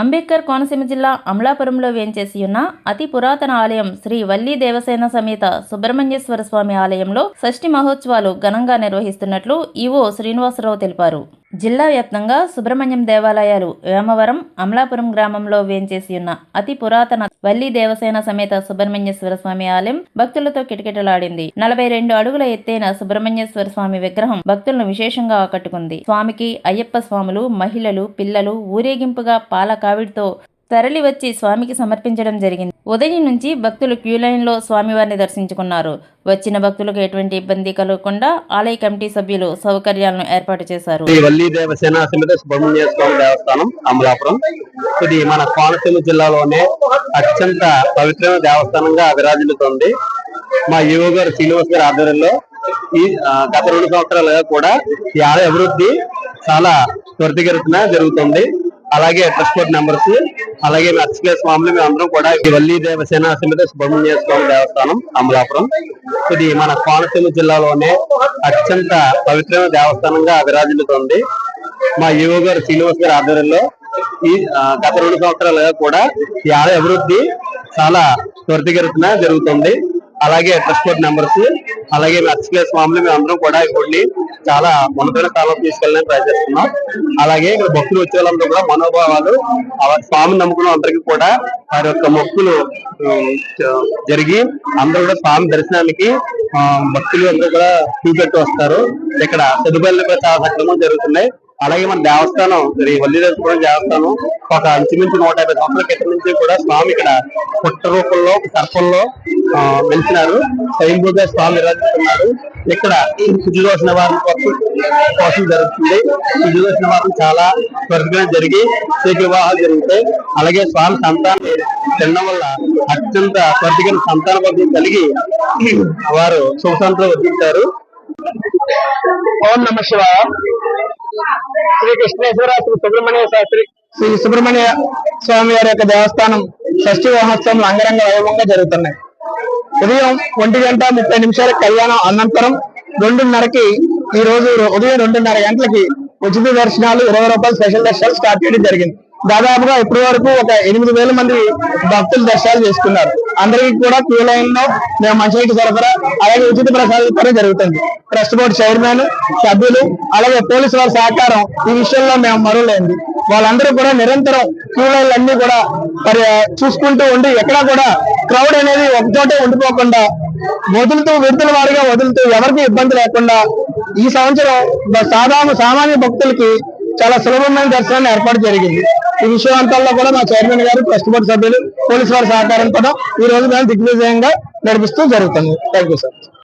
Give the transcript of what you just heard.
అంబేద్కర్ కోనసీమ జిల్లా అమలాపురంలో వేంచేసి ఉన్న అతి పురాతన ఆలయం శ్రీ వల్లీ దేవసేన సమేత సుబ్రహ్మణ్యేశ్వర స్వామి ఆలయంలో షష్ఠి మహోత్సవాలు ఘనంగా నిర్వహిస్తున్నట్లు ఈవో శ్రీనివాసరావు తెలిపారు. జిల్లా వ్యాప్తంగా సుబ్రహ్మణ్యం దేవాలయాలు వేమవరం అమలాపురం గ్రామంలో వేంచేసి ఉన్న అతి పురాతన వల్లీ దేవసేన సమేత సుబ్రహ్మణ్యేశ్వర స్వామి ఆలయం భక్తులతో కిటకిటలాడింది. నలభై రెండు అడుగుల ఎత్తైన సుబ్రహ్మణ్యేశ్వర స్వామి విగ్రహం భక్తులను విశేషంగా ఆకట్టుకుంది. స్వామికి అయ్యప్ప స్వాములు మహిళలు పిల్లలు ఊరేగింపుగా పాల కావిడితో తరలి వచ్చి స్వామికి సమర్పించడం జరిగింది. ఉదయం నుంచి భక్తులు క్యూలైన్లో స్వామివారిని దర్శించుకున్నారు. వచ్చిన భక్తులకు ఎటువంటి ఇబ్బంది కలగకుండా ఆలయ కమిటీ సభ్యులు సౌకర్యాలను ఏర్పాటు చేశారు. దేవస్థానం అమలాపురం. ఇది మన కోనసీమ జిల్లాలోనే అత్యంత పవిత్రమైన దేవస్థానంగా విరాజిల్లుతోంది. మా యువ గారు శ్రీనివాస్ గారి ఆధ్వర్యంలో ఈ గత రెండు సంవత్సరాలుగా కూడా ఈ ఆలయ అభివృద్ధి చాలా త్వరితగతిన జరుగుతుంది. అలాగే ట్రస్ట్ బోర్డ్ మెంబర్స్ అలాగే అర్చకే స్వాములు మేమందరం కూడా వల్లి దేవసేన సమేత సుబ్రహ్మణ్య స్వామి దేవస్థానం అమలాపురం. ఇది మన కోనసీమ జిల్లాలోనే అత్యంత పవిత్రమైన దేవస్థానంగా విరాజిల్లుతోంది. మా యువ గారు శ్రీనివాస్ గారి ఆధ్వర్యంలో ఈ గత రెండు సంవత్సరాలుగా కూడా ఈ ఆలయ అభివృద్ధి చాలా త్వరితగతిన జరుగుతుంది. అలాగే ట్రస్ట్ బోర్డ్ మెంబర్స్ అలాగే మీ అక్షయ స్వాములు మేము అందరం కూడా ఈ గుడిని చాలా ఉన్నతమైన కాలం తీసుకెళ్ళడానికి ప్రయత్నిస్తున్నాం. అలాగే ఇక్కడ భక్తులు వచ్చే వాళ్ళందరూ కూడా మనోభావాలు ఆ స్వామిని నమ్ముకున్న అందరికీ కూడా వారి యొక్క మొక్కులు జరిగి అందరూ కూడా స్వామి దర్శనానికి ఆ, భక్తులు అందరూ కూడా చూపెట్టి వస్తారు ఇక్కడ సదుపాయాలు కూడా చాలా సక్రమంగా జరుగుతున్నాయి. అలాగే మన దేవస్థానం శ్రీ వల్లిదేవపురం దేవస్థానం ఒక ఇంచుమించు నూట యాభై సంవత్సరాల క్రితం నుంచి కూడా స్వామి ఇక్కడ పుట్ట రూపంలో సర్పంలో ఆ, వెలిసినారు స్వయంభూగా స్వామి విరాజిస్తున్నారు. ఇక్కడ శుద్ధిదోష నివారణ కోసం కోసం జరుగుతుంది. శుద్ధిదోష నివారణ చాలా త్వరగా జరిగి శీఘ్ర వివాహాలు జరుగుతాయి. అలాగే స్వామి సంతానం తినడం వల్ల అత్యంత త్వరితగా సంతాన పద్ధతి కలిగి వారు సుఖశాంతిలో వర్తించారు ఓం నమ శివాయ. శ్రీ కృష్ణేశ్వర శ్రీ సుబ్రహ్మణ్య శాస్త్రి. శ్రీ సుబ్రహ్మణ్య స్వామి వారి యొక్క దేవస్థానం షష్ఠి మహోత్సవం అంగరంగ వైభవంగా జరుగుతున్నాయి. ఉదయం ఒంటి గంట ముప్పై నిమిషాల కళ్యాణం అనంతరం రెండున్నరకి ఈ రోజు ఉదయం రెండున్నర గంటలకి ఉచిత దర్శనాలు ఇరవై రూపాయల స్పెషల్ దర్శనాలు స్టార్ట్ చేయడం జరిగింది. దాదాపుగా ఇప్పటి వరకు ఒక ఎనిమిది వేల మంది భక్తులు దర్శనాలు చేసుకున్నారు. అందరికీ కూడా క్యూ లైన్లో మేము మంచినీటి సరఫరా అలాగే ఉచిత ప్రసాద ఇవ్వడం జరుగుతుంది. ట్రస్ట్ బోర్డు చైర్మన్ సభ్యులు అలాగే పోలీసు వారి సహకారం ఈ విషయంలో మేము మరులేంది. వాళ్ళందరూ కూడా నిరంతరం క్యూ లైన్లు అన్ని కూడా మరి చూసుకుంటూ ఉండి ఎక్కడా కూడా క్రౌడ్ అనేది ఒకచోటే ఉండిపోకుండా వదులుతూ విడుదల వారిగా వదులుతూ ఎవరికి ఇబ్బంది లేకుండా ఈ సంవత్సరం సాధారణ సామాన్య భక్తులకి చాలా సులభమైన దర్శనాన్ని ఏర్పాటు జరిగింది. ఈ విషయవంతాల్లో కూడా మా చైర్మన్ గారు ట్రస్ట్ బోర్డు సభ్యులు పోలీసు వారి సహకారంతో ఈ రోజు మేము దిగ్విజయంగా నడిపిస్తూ జరుగుతుంది. Thank you sir.